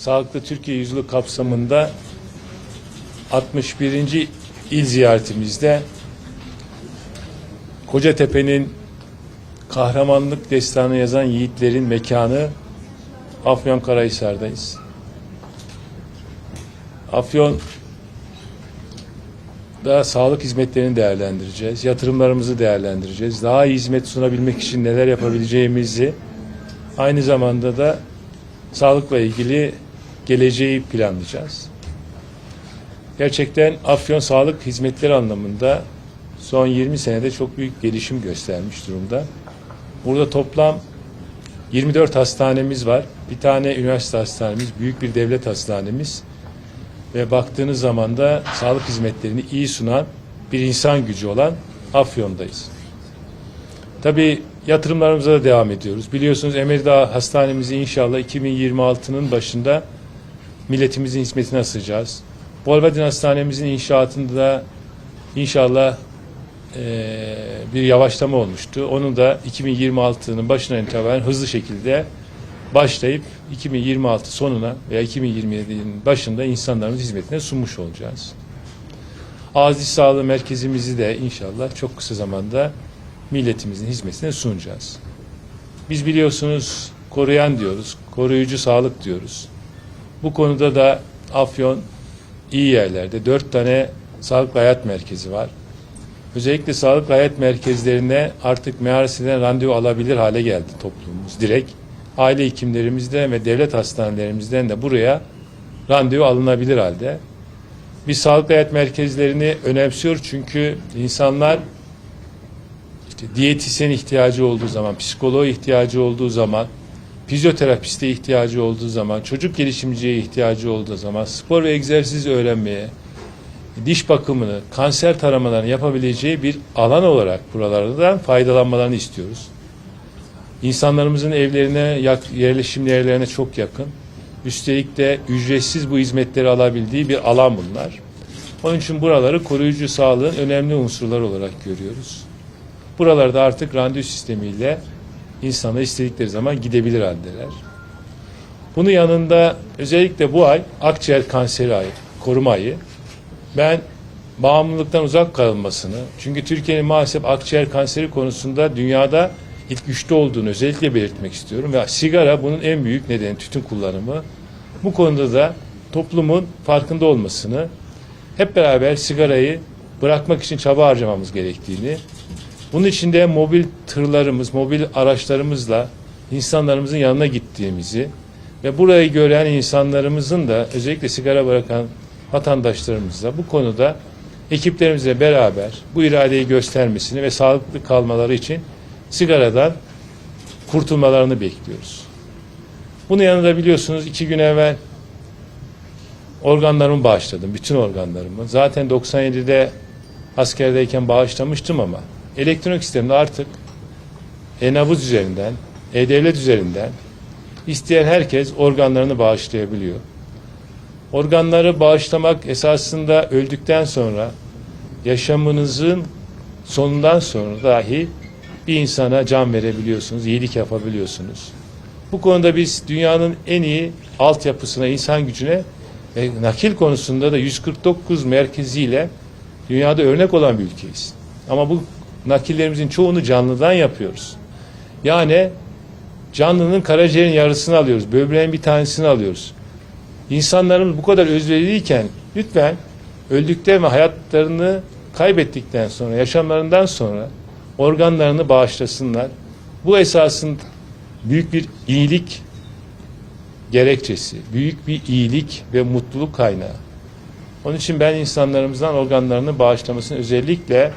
Sağlıklı Türkiye Yüzyılı kapsamında 61. il ziyaretimizde Kocatepe'nin kahramanlık destanı yazan yiğitlerin mekanı Afyonkarahisar'dayız. Afyon da sağlık hizmetlerini değerlendireceğiz. Yatırımlarımızı değerlendireceğiz. Daha iyi hizmet sunabilmek için neler yapabileceğimizi aynı zamanda da sağlıkla ilgili geleceği planlayacağız. Gerçekten Afyon sağlık hizmetleri anlamında son 20 senede çok büyük gelişim göstermiş durumda. Burada toplam 24 hastanemiz var. Bir tane üniversite hastanemiz, büyük bir devlet hastanemiz ve baktığınız zaman da sağlık hizmetlerini iyi sunan bir insan gücü olan Afyon'dayız. Tabii yatırımlarımıza da devam ediyoruz. Biliyorsunuz Emirdağ Hastanemizi inşallah 2026'nın başında milletimizin hizmetine asacağız. Bolvadin Hastanemizin inşaatında da inşallah eee, bir yavaşlama olmuştu. Onun da 2026'nın başına itibaren hızlı şekilde başlayıp 2026 sonuna veya 2027'nin başında insanlarımız hizmetine sunmuş olacağız. Aziz Sağlığı Merkezimizi de inşallah çok kısa zamanda milletimizin hizmetine sunacağız. Biz biliyorsunuz koruyan diyoruz, koruyucu sağlık diyoruz. Bu konuda da Afyon iyi yerlerde. Dört tane sağlık hayat merkezi var. Özellikle sağlık hayat merkezlerine artık MHRS'den randevu alabilir hale geldi toplumumuz direkt. Aile hekimlerimizden ve devlet hastanelerimizden de buraya randevu alınabilir halde. Biz sağlık hayat merkezlerini önemsiyoruz çünkü insanlar işte diyetisyen ihtiyacı olduğu zaman, psikoloğa ihtiyacı olduğu zaman, fizyoterapiste ihtiyacı olduğu zaman, çocuk gelişimciye ihtiyacı olduğu zaman, spor ve egzersiz öğrenmeye, diş bakımını, kanser taramalarını yapabileceği bir alan olarak buralardan faydalanmalarını istiyoruz. İnsanlarımızın evlerine, yerleşim yerlerine çok yakın. Üstelik de ücretsiz bu hizmetleri alabildiği bir alan bunlar. Onun için buraları koruyucu sağlığın önemli unsurları olarak görüyoruz. Buralarda artık randevu sistemiyle insanlar istedikleri zaman gidebilir haldeler. Bunun yanında özellikle bu ay akciğer kanseri ayı, koruma ayı. Ben bağımlılıktan uzak kalınmasını, çünkü Türkiye'nin maalesef akciğer kanseri konusunda dünyada ilk üçte olduğunu özellikle belirtmek istiyorum. Ve sigara bunun en büyük nedeni tütün kullanımı. Bu konuda da toplumun farkında olmasını, hep beraber sigarayı bırakmak için çaba harcamamız gerektiğini, bunun için de mobil tırlarımız, mobil araçlarımızla insanlarımızın yanına gittiğimizi ve burayı gören insanlarımızın da özellikle sigara bırakan vatandaşlarımızla bu konuda ekiplerimizle beraber bu iradeyi göstermesini ve sağlıklı kalmaları için sigaradan kurtulmalarını bekliyoruz. Bunun yanında biliyorsunuz iki gün evvel organlarımı bağışladım. Bütün organlarımı. Zaten 97'de askerdeyken bağışlamıştım ama elektronik sistemde artık e-nabız üzerinden, e-devlet üzerinden isteyen herkes organlarını bağışlayabiliyor. Organları bağışlamak esasında öldükten sonra yaşamınızın sonundan sonra dahi bir insana can verebiliyorsunuz, iyilik yapabiliyorsunuz. Bu konuda biz dünyanın en iyi altyapısına, insan gücüne ve nakil konusunda da 149 merkeziyle dünyada örnek olan bir ülkeyiz. Ama bu nakillerimizin çoğunu canlıdan yapıyoruz. Yani canlının karaciğerin yarısını alıyoruz, böbreğin bir tanesini alıyoruz. İnsanlarımız bu kadar özveriliyken lütfen öldükten ve hayatlarını kaybettikten sonra, yaşamlarından sonra organlarını bağışlasınlar. Bu esasın büyük bir iyilik gerekçesi, büyük bir iyilik ve mutluluk kaynağı. Onun için ben insanlarımızdan organlarını bağışlamasını özellikle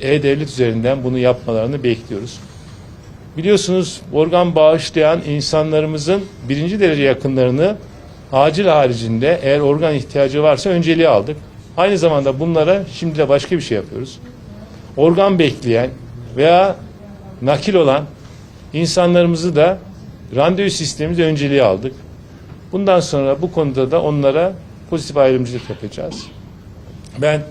e-devlet üzerinden bunu yapmalarını bekliyoruz. Biliyorsunuz organ bağışlayan insanlarımızın birinci derece yakınlarını acil haricinde eğer organ ihtiyacı varsa önceliği aldık. Aynı zamanda bunlara şimdi de başka bir şey yapıyoruz. Organ bekleyen veya nakil olan insanlarımızı da randevu sistemimize önceliği aldık. Bundan sonra bu konuda da onlara pozitif ayrımcılık yapacağız. Ben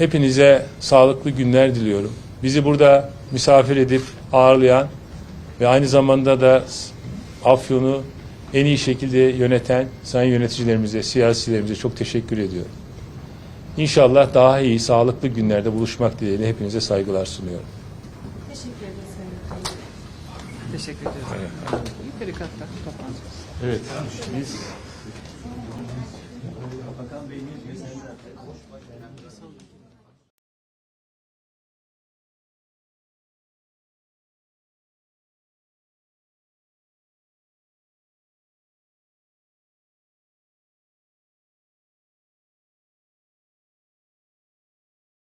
hepinize sağlıklı günler diliyorum. Bizi burada misafir edip ağırlayan ve aynı zamanda da Afyon'u en iyi şekilde yöneten sayın yöneticilerimize, siyasilerimize çok teşekkür ediyorum. İnşallah daha iyi, sağlıklı günlerde buluşmak dileğiyle hepinize saygılar sunuyorum. Teşekkür ederiz. Teşekkür ederim. Yukarı katta toplantı. Evet, biz Bakan Bey ne diyor?